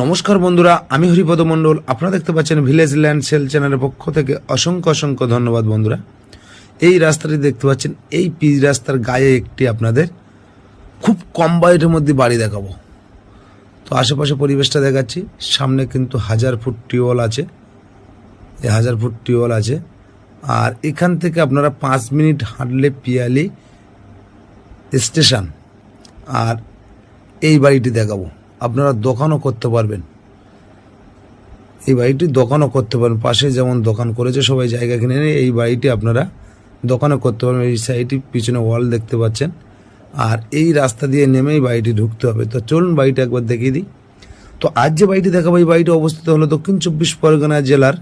নমস্কার বন্ধুরা, আমি হরিপদ মণ্ডল। আপনারা দেখতে পাচ্ছেন ভিলেজ ল্যান্ড সেল চ্যানেলের পক্ষ থেকে অসংখ্য অসংখ্য ধন্যবাদ বন্ধুরা। এই রাস্তাটি দেখতে পাচ্ছেন, এই পিচ রাস্তার গায়ে একটি আপনাদের খুব কম বাজেটের মধ্যে বাড়ি দেখাবো। তো আশেপাশে পরিবেশটা দেখাচ্ছি, সামনে কিন্তু হাজার ফুট টিউবওয়েল আছে। এই হাজার ফুট টিউবওয়েল আছে। আর এখান থেকে আপনারা পাঁচ মিনিট হাঁটলে পিয়ালি স্টেশন। আর এই বাড়িটি দেখাবো। আপনারা দোকানও করতে পারবেন। এই বাড়িটি দোকানও করতে পারবেন। পাশে যেমন দোকান করেছে, সবাই জায়গা কিনে নিয়ে এই বাড়িটি আপনারা দোকানও করতে পারবেন। এই সাইডটি পিছনে ওয়াল দেখতে পাচ্ছেন। আর এই রাস্তা দিয়ে নেমেই বাড়িটি ঢুকতে হবে। তো চলুন বাড়িটা একবার দেখিয়ে দিই। তো আজ যে বাড়িটি দেখাবো, এই বাড়িটি অবস্থিত হলো দক্ষিণ চব্বিশ পরগনা জেলার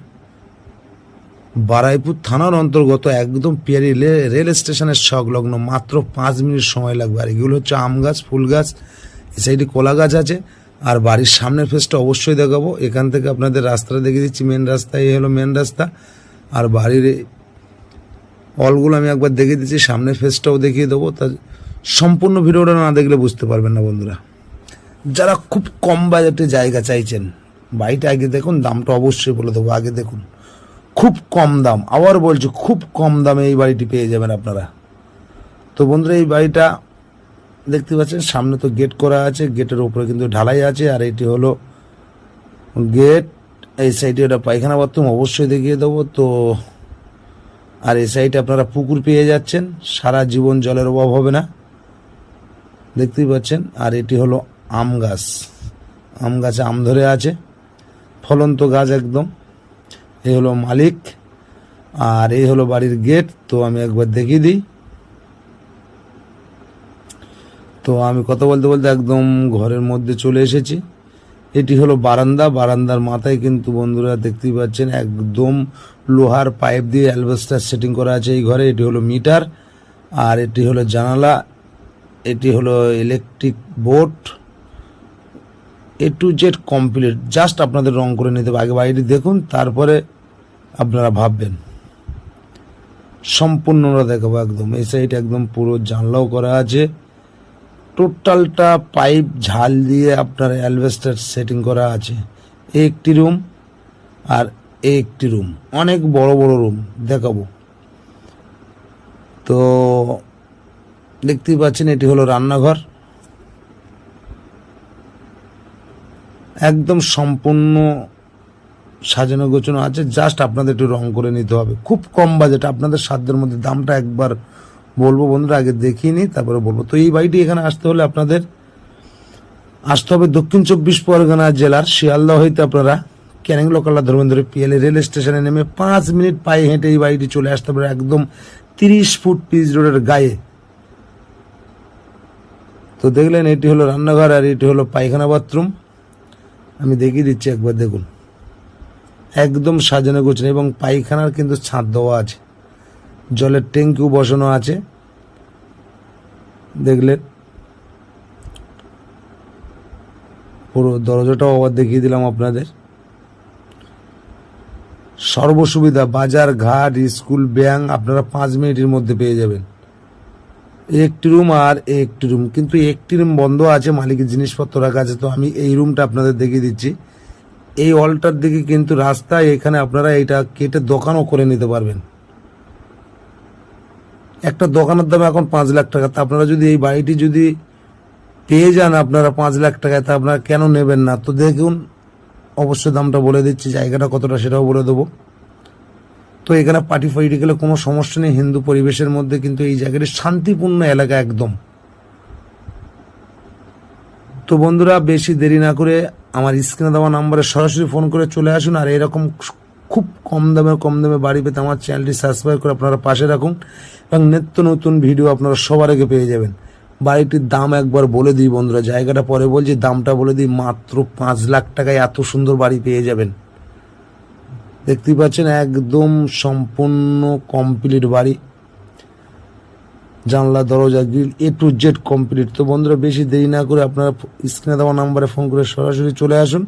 বারাইপুর থানার অন্তর্গত একদম পিয়ারি রেল স্টেশনের সংলগ্ন মাত্র পাঁচ মিনিট সময় লাগবে। আর এগুলো হচ্ছে আম গাছ, ফুল গাছ সাইডে কলা গাছ আছে, আর বাড়ির সামনের ফেসটা অবশ্যই দেখাবো। এখান থেকে আপনাদের রাস্তাটা দেখিয়ে দিচ্ছি মেন রাস্তা, এই হলো মেন রাস্তা। আর বাড়ির অলগুলো আমি একবার দেখিয়ে দিচ্ছি, সামনের ফেসটাও দেখিয়ে দেবো। তা সম্পূর্ণ ভিডিওটা না দেখলে বুঝতে পারবেন না বন্ধুরা। যারা খুব কম বাজেটে জায়গা চাইছেন বাড়িটা আগে দেখুন, দামটা অবশ্যই বলে দেবো, আগে দেখুন। খুব কম দাম, আবার বলছি খুব কম দামে এই বাড়িটি পেয়ে যাবেন আপনারা। তো বন্ধুরা, এই বাড়িটা দেখতে পাচ্ছেন, সামনে তো গেট করা আছে গেটের উপরে কিন্তু ঢালাই আছে, আর এটি হলো গেট এই সাইডে ওটা পায়খানা বাথরুম অবশ্যই দেখিয়ে দেবো। তো, আর এই সাইডে আপনারা পুকুর পেয়ে যাচ্ছেন, সারা জীবন জলের অভাব হবে না। দেখতেই পাচ্ছেন, আর এটি হলো আম গাছ। আম গাছে আম ধরে আছে, ফলন্ত গাছ একদম। এই হলো মালিক, আর এই হলো বাড়ির গেট তো আমি একবার দেখিয়ে দিই। তো আমি কথা বলতে বলতে একদম ঘরের মধ্যে চলে এসেছি। এটি হলো বারান্দা। বারান্দার মাথায় কিন্তু বন্ধুরা দেখতেই পাচ্ছেন একদম লোহার পাইপ দিয়ে অ্যালবেস্টার সেটিং করা আছে এই ঘরে। এটি হলো মিটার আর এটি হলো জানালা। এটি হলো electric board. A to Z complete. Just আপনাদের রং করে নিতে হবে। আগে বাড়িটি দেখুন, তারপরে আপনারা ভাববেন। সম্পূর্ণরা দেখাবো একদম। এই সাইড একদম পুরো জানলাও করা আছে। টোটালটা পাইপ ঝাল দিয়ে আপনার অ্যালভেস্টার সেটিং করা আছে। একটি রুম আর একটি রুম। অনেক বড় বড় রুম, দেখাবো। তো দেখতেই পাচ্ছেন, এটি হলো রান্নাঘর। একদম সম্পূর্ণ সাজানো গোছানো আছে। জাস্ট আপনাদের একটু রং করে নিতে হবে। খুব কম বাজেট আপনাদের সাধ্যের মধ্যে দামটা একবার বলব বন্ধুরা, আগে দেখিয়ে তারপরে বলব। তো এই বাড়িটি এখানে আসতে হলে আপনাদের আসতে হবে দক্ষিণ চব্বিশ পরগনা জেলার শিয়ালদা হইতে আপনারা ক্যানিং লোকালটা ধরবেন ধরে পিএলএ রেল স্টেশনে নেমে পাঁচ মিনিট পায়ে হেঁটে এই বাড়িটি চলে আসতে পারে একদম তিরিশ ফুট পিচ রোডের গায়ে। তো দেখলেন, এটি হলো রান্নাঘর আর এটি হলো পায়খানা বাথরুম। আমি দেখিয়ে দিচ্ছি একবার, দেখুন। একদম সাজানো গোছানো এবং পায়খানার কিন্তু ছাদ দেওয়া আছে। জলের ট্যাঙ্কিও বসানো আছে। দেখলেন? পুরো দরজাটাও আবার দেখিয়ে দিলাম আপনাদের। সর্বসুবিধা, বাজার, ঘাট, স্কুল, ব্যাংক, আপনারা পাঁচ মিনিটের মধ্যে পেয়ে যাবেন। একটি রুম আর একটি রুম। কিন্তু একটি রুম বন্ধ আছে, মালিকের জিনিসপত্র রাখা আছে, তো আমি এই রুমটা আপনাদের দেখিয়ে দিচ্ছি। এই অলটার দিকে কিন্তু রাস্তায় এখানে আপনারা এটা কেটে দোকানও করে নিতে পারবেন। একটা দোকানের দাম এখন পাঁচ লাখ টাকা। তা আপনারা যদি এই বাড়িটি যদি পেয়ে যান আপনারা পাঁচ লাখ টাকায়, তা আপনারা কেন নেবেন না? তো দেখুন, অবশ্যই দামটা বলে দিচ্ছি, জায়গাটা কতটা সেটাও বলে দেবো। তো এখানে পার্টি ফাইটি গেলে কোনো সমস্যা নেই, হিন্দু পরিবেশের মধ্যে কিন্তু এই জায়গাটি শান্তিপূর্ণ এলাকা একদম। তো বন্ধুরা, বেশি দেরি না করে আমার স্ক্রিনে দেওয়া নাম্বারে সরাসরি ফোন করে চলে আসুন, আর এরকম খুব কম দামে কম দামে বাড়ি পেতে আমার চ্যানেলটি সাবস্ক্রাইব করে আপনারা পাশে রাখুন এবং নিত্য নতুন ভিডিও আপনারা সবার আগে পেয়ে যাবেন। বাড়িটির দাম একবার বলে দিই বন্ধুরা, জায়গাটা পরে বলছি, দামটা বলে দিই মাত্র পাঁচ লাখ টাকায় এত সুন্দর বাড়ি পেয়ে যাবেন। দেখতেই পাচ্ছেন একদম সম্পূর্ণ কমপ্লিট বাড়ি। জানলা, দরজা, grill A to Z complete তো বন্ধুরা, বেশি দেরি না করে আপনারা স্ক্রিনে দেওয়া নাম্বারে ফোন করে সরাসরি চলে আসুন।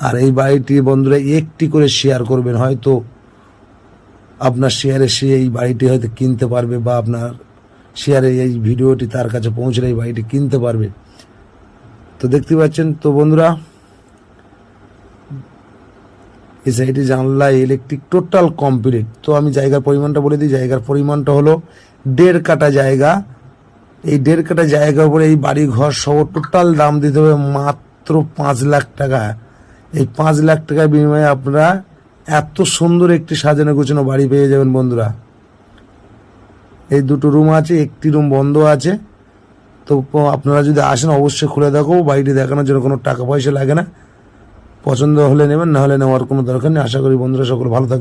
আর এই বাড়িটি বন্ধুরা একটি করে শেয়ার করবেন। হয়তো আপনার শেয়ারে সে এই বাড়িটি হয়তো কিনতে পারবে বা আপনার শেয়ারে এই ভিডিওটি তার কাছে পৌঁছলে এই বাড়িটি কিনতে পারবে। তো দেখতে পাচ্ছেন, তো বন্ধুরা, এই সাইডে জানলা ইলেকট্রিক টোটাল কমপ্লিট তো আমি জায়গার পরিমাণটা বলে দিই, জায়গার পরিমাণটা হলো দেড় কাটা জায়গা। এই দেড় কাটা জায়গার উপরে এই বাড়ি ঘর সহ টোটাল দাম দিতে হবে মাত্র পাঁচ লাখ টাকা। এই পাঁচ লাখ টাকার বিনিময়ে আপনারা এত সুন্দর একটি সাজানো গোছানো বাড়ি পেয়ে যাবেন বন্ধুরা। এই দুটো রুম আছে, একটি রুম বন্ধ আছে। তো আপনারা যদি আসেন, অবশ্যই খুলে দেখো, বাড়িটি দেখানোর জন্য কোনো টাকা পয়সা লাগে না। পছন্দ হলে নেবেন, না হলে নেওয়ার কোনো দরকার নেই। আশা করি বন্ধুরা সকল ভালো থাকবে